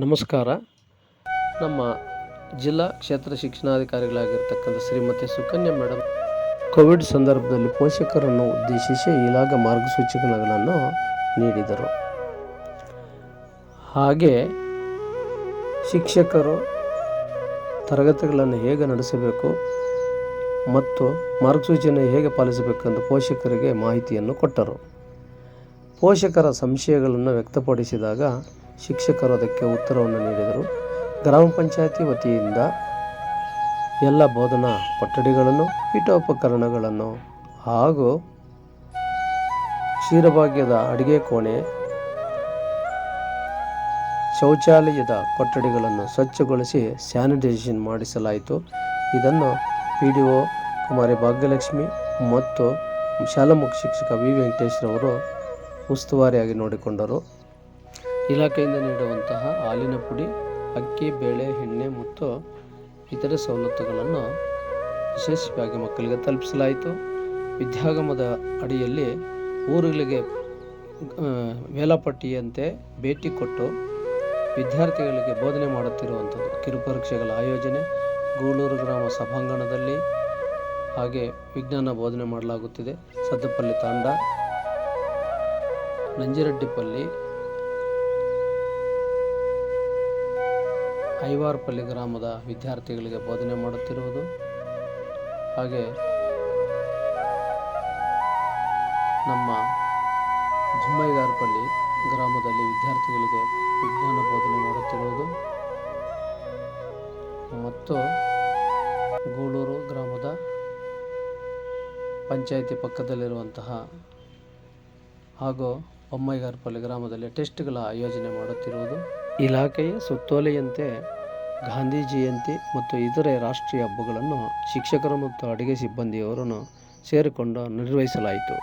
ನಮಸ್ಕಾರ. ನಮ್ಮ ಜಿಲ್ಲಾ ಕ್ಷೇತ್ರ ಶಿಕ್ಷಣಾಧಿಕಾರಿಗಳಾಗಿರ್ತಕ್ಕಂಥ ಶ್ರೀಮತಿ ಸುಕನ್ಯಾ ಮೇಡಮ್ ಕೋವಿಡ್ ಸಂದರ್ಭದಲ್ಲಿ ಪೋಷಕರನ್ನು ಉದ್ದೇಶಿಸಿ ಇಲಾಖೆ ಮಾರ್ಗಸೂಚಿಗಳನ್ನು ನೀಡಿದರು. ಹಾಗೆ ಶಿಕ್ಷಕರು ತರಗತಿಗಳನ್ನು ಹೇಗೆ ನಡೆಸಬೇಕು ಮತ್ತು ಮಾರ್ಗಸೂಚಿಯನ್ನು ಹೇಗೆ ಪಾಲಿಸಬೇಕೆಂದು ಪೋಷಕರಿಗೆ ಮಾಹಿತಿಯನ್ನು ಕೊಟ್ಟರು. ಪೋಷಕರ ಸಂಶಯಗಳನ್ನು ವ್ಯಕ್ತಪಡಿಸಿದಾಗ ಶಿಕ್ಷಕರು ಅದಕ್ಕೆ ಉತ್ತರವನ್ನು ನೀಡಿದರು. ಗ್ರಾಮ ಪಂಚಾಯತಿ ವತಿಯಿಂದ ಎಲ್ಲ ಬೋಧನಾ ಕೊಠಡಿಗಳನ್ನು, ಪೀಠೋಪಕರಣಗಳನ್ನು ಹಾಗೂ ಕ್ಷೀರಭಾಗ್ಯದ ಅಡುಗೆ ಕೋಣೆ, ಶೌಚಾಲಯದ ಕೊಠಡಿಗಳನ್ನು ಸ್ವಚ್ಛಗೊಳಿಸಿ ಸ್ಯಾನಿಟೈಸೇಷನ್ ಮಾಡಿಸಲಾಯಿತು. ಇದನ್ನು P D O Kumari Bhagyalakshmi ಮತ್ತು ಶಾಲಾ ಮುಖ್ಯ ಶಿಕ್ಷಕ ವಿ ವೆಂಕಟೇಶ್ರವರು ಉಸ್ತುವಾರಿಯಾಗಿ ನೋಡಿಕೊಂಡರು. ಇಲಾಖೆಯಿಂದ ನೀಡುವಂತಹ ಹಾಲಿನ ಪುಡಿ, ಅಕ್ಕಿ, ಬೇಳೆ, ಎಣ್ಣೆ ಮತ್ತು ಇತರೆ ಸವಲತ್ತುಗಳನ್ನು ವಿಶೇಷವಾಗಿ ಮಕ್ಕಳಿಗೆ ತಲುಪಿಸಲಾಯಿತು. ವಿದ್ಯಾಗಮದ ಅಡಿಯಲ್ಲಿ ಊರುಗಳಿಗೆ ವೇಳಾಪಟ್ಟಿಯಂತೆ ಭೇಟಿ ಕೊಟ್ಟು ವಿದ್ಯಾರ್ಥಿಗಳಿಗೆ ಬೋಧನೆ ಮಾಡುತ್ತಿರುವಂಥದ್ದು. ಕಿರುಪರೀಕ್ಷೆಗಳ ಆಯೋಜನೆ, ಗೂಳೂರು ಗ್ರಾಮ ಸಭಾಂಗಣದಲ್ಲಿ ಹಾಗೆ ವಿಜ್ಞಾನ ಬೋಧನೆ ಮಾಡಲಾಗುತ್ತಿದೆ. ಸದ್ದಪಲ್ಲಿ ತಾಂಡ, ನಂಜಿರೆಡ್ಡಿಪಲ್ಲಿ ಐವಾರ್ಪಲ್ಲಿ ಗ್ರಾಮದ ವಿದ್ಯಾರ್ಥಿಗಳಿಗೆ ಬೋಧನೆ ಮಾಡುತ್ತಿರುವುದು. ಹಾಗೆ ನಮ್ಮ ಜುಮ್ಮೈಗಾರ್ಪಲ್ಲಿ ಗ್ರಾಮದಲ್ಲಿ ವಿದ್ಯಾರ್ಥಿಗಳಿಗೆ ವಿಜ್ಞಾನ ಬೋಧನೆ ಮಾಡುತ್ತಿರುವುದು. ಮತ್ತು ಗೂಳೂರು ಗ್ರಾಮದ ಪಂಚಾಯಿತಿ ಪಕ್ಕದಲ್ಲಿರುವಂತಹ ಹಾಗೂ ಬೊಮ್ಮೈಗಾರ್ಪಲ್ಲಿ ಗ್ರಾಮದಲ್ಲಿ ಟೆಸ್ಟ್ಗಳ ಆಯೋಜನೆ ಮಾಡುತ್ತಿರುವುದು. ಇಲಾಖೆಯ ಸುತ್ತೋಲೆಯಂತೆ ಗಾಂಧಿ ಜಯಂತಿ ಮತ್ತು ಇತರೆ ರಾಷ್ಟ್ರೀಯ ಹಬ್ಬಗಳನ್ನು ಶಿಕ್ಷಕರು ಮತ್ತು ಅಡುಗೆ ಸಿಬ್ಬಂದಿಯವರನ್ನು ಸೇರಿಕೊಂಡು ನಿರ್ವಹಿಸಲಾಯಿತು.